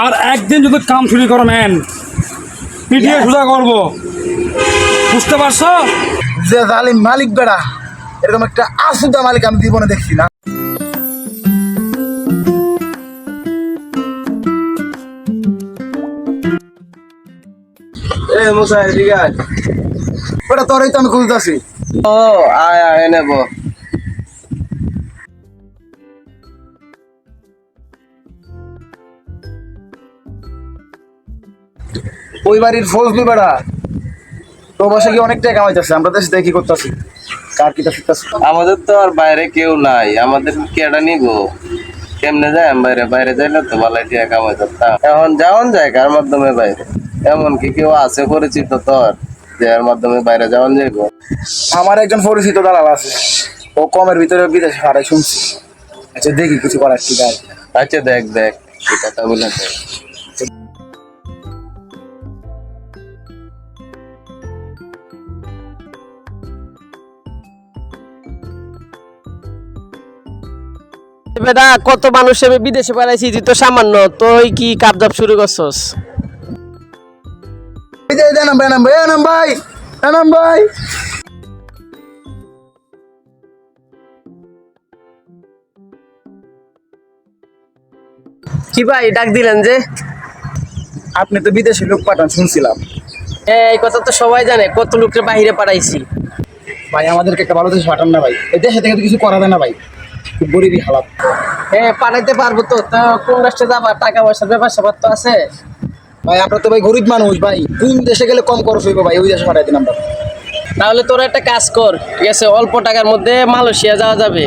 আর একদিন যদি কাম চুরি করো ম্যান পিটিয়ে সোজা করব। বুঝতে পারছ? যে জালিম মালিক বেড়া এরকম একটা আসুদা মালিক আমি জীবনে দেখছি না। এ মুসা এদিকে আয়। ওটা তোরই তো আমি খুঁজতেছি। ও আয় আয় নেব ওই বাড়ির ফৌজলি বেড়া। তো বসে কি অনেক টাকা কামাইতেছে আমরা দেশে দেখি করতেছি। কার কিটা শিখতেছি? আমাদের তো আর বাইরে কেউ নাই আমাদের কেডা নিগো কেমনে যায় বাইরে? বাইরে যাইলে তো বালাই দিয়ে কামাই করতাম। এখন যাওয়ান যায় কার মাধ্যমে বাইরে? এমন কি কেউ আছে পরিচিত তোর যে এর মাধ্যমে বাইরে যাওয়ান যাইবো। আমার একজন পরিচিত দালাল আছে ও কমের ভিতরে বিদেশে হারাই শুনছি। আচ্ছা দেখি কিছু করার ঠিক আছে আচ্ছা দেখ দেখ কথা বলে দেখ। বেটা কত মানুষ আমি বিদেশে পালাইছি তুই তো সামান্য তুই কি কাপজাপ শুরু করছস? এই ভাই এনাম ভাই এনাম ভাই এনাম ভাই। কি ভাই ডাক দিলেন যে? আপনি তো বিদেশে লোক পাঠান শুনছিলাম। এই কথা তো সবাই জানে কত লোককে বাহিরে পাঠাইছি। ভাই আমাদেরকে একটা ভালো দেশে পাঠান না ভাই। এই দেশে থেকে তো কিছু করা যায় না ভাই। গরিবই হালাত। হ্যাঁ পাঠাইতে পারব তো। তা কোন রাষ্ট্রে যাবা? টাকা পয়সার ব্যাপার স্যাপার তো আছে। ভাই আমরা তো ভাই গরিব মানুষ ভাই। কোন দেশে গেলে কম খরচ হইব ভাই? ওই দেশে পাঠাই দিন আমরা। তাহলে তোরা একটা কাজ কর ঠিক আছে? অল্প টাকার মধ্যে মালয়েশিয়া যাওয়া যাবে।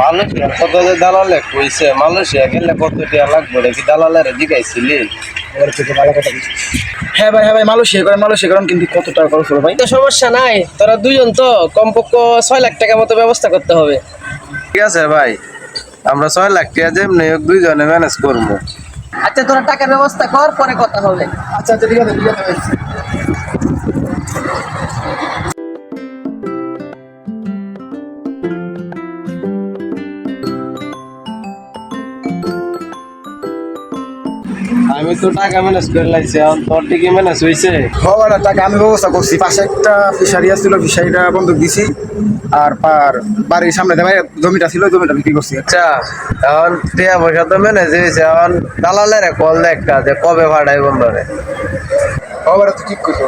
মালয়েশিয়া কত যে দালালে কইছে মালয়েশিয়া গেলে কত টাকা লাগবে? রে কি দালালের জিগাইছিলি। এবার থেকে ভালো কথা কিছু হ্যাঁ ভাই হ্যাঁ ভাই মালয়েশিয়া করেন মালয়েশিয়া করেন কিন্তু কত টাকা খরচ হবে ভাই? তো সমস্যা নাই তোরা দুজন তো কমপক্ষ ছয় লাখ টাকার মতো ব্যবস্থা করতে হবে। ঠিক আছে ভাই আমরা ছয় লাখ টাকা যেমনি হোক দুইজনে ম্যানেজ করব। আচ্ছা তোরা টাকার ব্যবস্থা কর পরে কথা হবে। আচ্ছা আচ্ছা ঠিক আছে ঠিক আছে আমি তো টাকা ম্যানেজ করে লাইছি এখন তোর টিকে ম্যানেজ হয়েছে হওয়ার টাকা আমি ব্যবস্থা করছি। পাশে একটা ফিশারি আসছিল ফিশারিটা বন্ধক দিছি আর পার বাড়ির সামনে দেখাই জমিটা ছিল জমিটা বিক্রি করছি। আচ্ছা এখন টিয়া পয়সা তো ম্যানেজ হয়েছে এখন দালালের কল দেখা যে কবে ভাড়াই বন্ধরে হওয়ার তো ঠিক করছ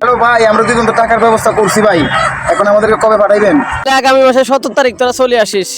হ্যালো ভাই, আমরা দুজন তো টাকার ব্যবস্থা করছি ভাই। এখন আমাদেরকে কবে পাঠাইবেন? আগামী মাসের সতেরো তারিখ তোরা চলে আসিস।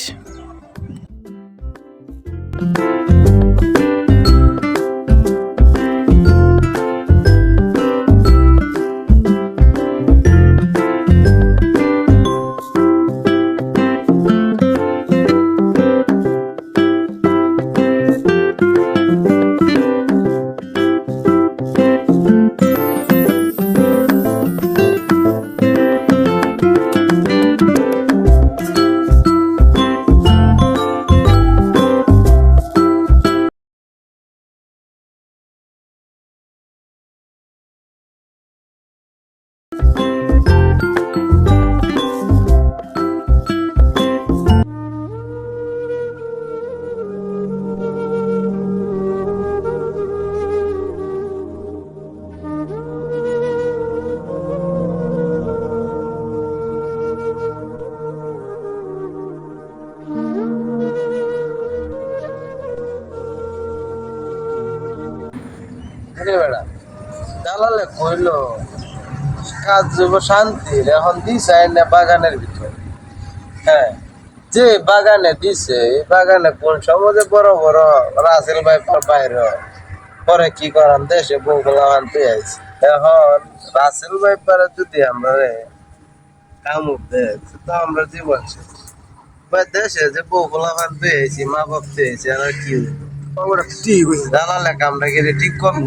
কইলো কাজ যাব শান্তির এখন দিছে না বাগানের ভিতর। হ্যাঁ যে বাগানে দিছে বাগানে কোন সমাজে বড় বড় রাসেল ভাই বাইরে পরে কি করান? দেশে বউগুলা আনতে আইছে। এখন রাসেল ভাই পারে যদি আমরা কামড় দেয় তো আমরা জীবন শেষ। ভাই দেশে যে বউগুলা আনতে আইছি মা বাপ পেয়েছি আর কি হইল? ওটা ঠিক হয়েছে দালালে কামটা গেলে ঠিক করল?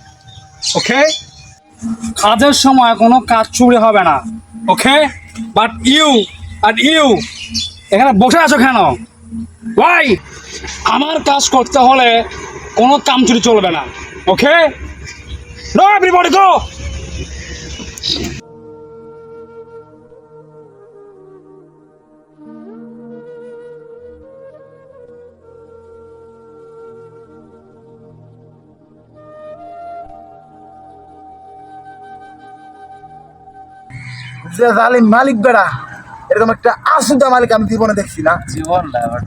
ওকে কাজের সময় কোনো কাজ চুরি হবে না okay but you are you এখানে বসে আছো কেন? ভাই আমার কাজ করতে হলে কোনো কাম চুরি চলবে না ওকে নো এভরিবডি গো যে জালিম মালিক বেড়া। এরকম একটা আসুদা মালিক আমি জীবনে দেখছি না। আমার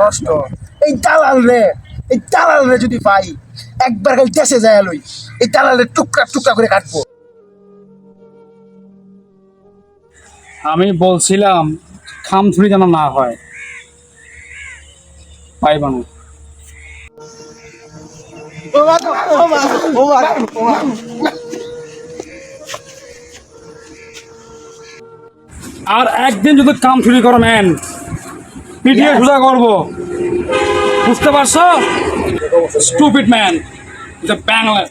নষ্ট। এই দালাল রে এই দালাল রে যদি পাই একবার খালি দেশে যায় লই এই দালাল রে টুকরা টুকরা করে কাটবো। আমি বলছিলাম খামচুরি যেন না হয়। পাইবানো আর একদিন যদি কাম চুরি করো ম্যান পিটিয়ে সোজা করব। বুঝতে পারছ? স্টুপিড ম্যান বাংলা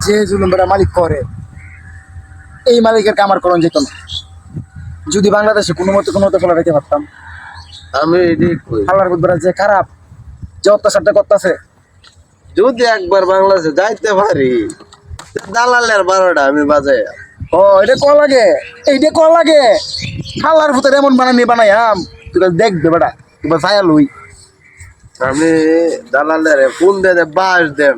যে জুলুম বেড়া মালিক করে এই মালিকের কামার করণ যেত না। যদি বাংলাদেশে কোনো মতে কোনো মতে ফেলা রাখতে পারতাম। আমি আল্লাহর বুধবার যে খারাপ যে অত্যাচারটা করতেছে। যদি একবার বাংলাদেশে যাইতে পারি দালালের বারোটা আমি বাজাই। ও এটা ক লাগে? এইটা ক লাগে? খালার ভূতের এমন বানানি বানাইয়াম। তুই কাল দেখবে বেটা তুই ছায়া লই। আমি দালালের ফোন দিয়ে বাস দেন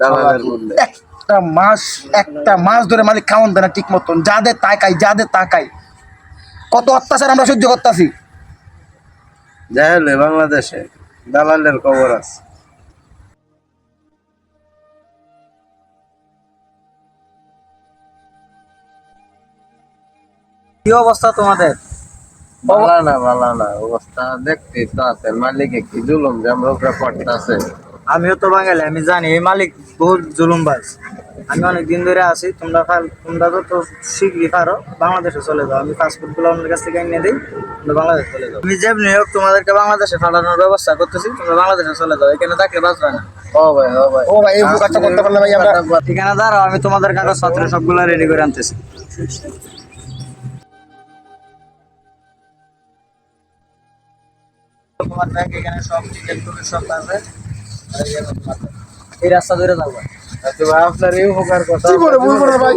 দালালের ফোন দে একটা মাস একটা মাস ধরে মালিক খাওয়ান দেয় না ঠিক মতন যাদের তাকাই যাদের তাকাই কত অত্যাচার আমরা সহ্য করতেছি। যাইলে বাংলাদেশে দালালের খবর আছে। কি অবস্থা তোমাদের? ভালো না ভালো না অবস্থা দেখতে তো আছে মালিকে কি জুলুম যে আমরা উপরে পড়তেছে? আমিও তো বাঙালি আমি জানি এই মালিক বহুত জুলুমবাজ। আমি অনেক দিন ধরে আছি তোমরা তোমরা তো শিখলি পারো বাংলাদেশে চলে যাও। আমি পাসপোর্টগুলো অন্যের কাছ থেকে এনে দিই তোমরা বাংলাদেশ চলে যাও। আমি যেমনি হোক তোমাদেরকে বাংলাদেশে পাঠানোর ব্যবস্থা করতেছি তোমরা বাংলাদেশে চলে যাও। এখানে থাকলে বাঁচবে না। ও ভাই ও ভাই। ও ভাই এই কাজটা করতে পারলে ভাই আমরা ঠিকানা দাঁড়াও আমি তোমাদের কাগজপত্র সবগুলো রেডি করে আনতেছি। তোমার ব্যাংক এখানে সব ডিটেল করে সব আছে। এই রাস্তা ধরে যাব। আচ্ছা আপনার এই উপকার কথা। কি করে বুঝব না ভাই?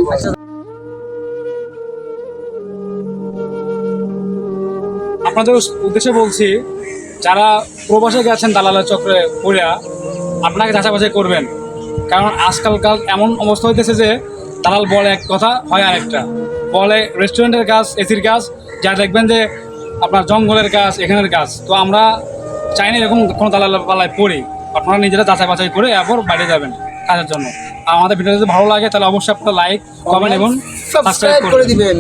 আপনাদের উদ্দেশ্যে বলছি যারা প্রবাসে গেছেন দালালের চক্রে পড়িয়া আপনাকে যাচাই বাছাই করবেন। কারণ আজকালকাল এমন অবস্থা হইতেছে যে দালাল বলে এক কথা হয় আরেকটা। বলে রেস্টুরেন্টের কাজ এসির কাজ যা দেখবেন যে আপনার জঙ্গলের গাছ এখানের গাছ। তো আমরা চাই না এরকম কোনো দালাল পালায় পড়ি। আপনারা নিজেরা যাচাই বাছাই করে এরপর বাইরে যাবেন কাজের জন্য। আর আমাদের ভিডিও যদি ভালো লাগে তাহলে অবশ্যই আপনার লাইক কমেন্ট এবং সাবস্ক্রাইব সাবস্ক্রাইব করে করে দিবেন।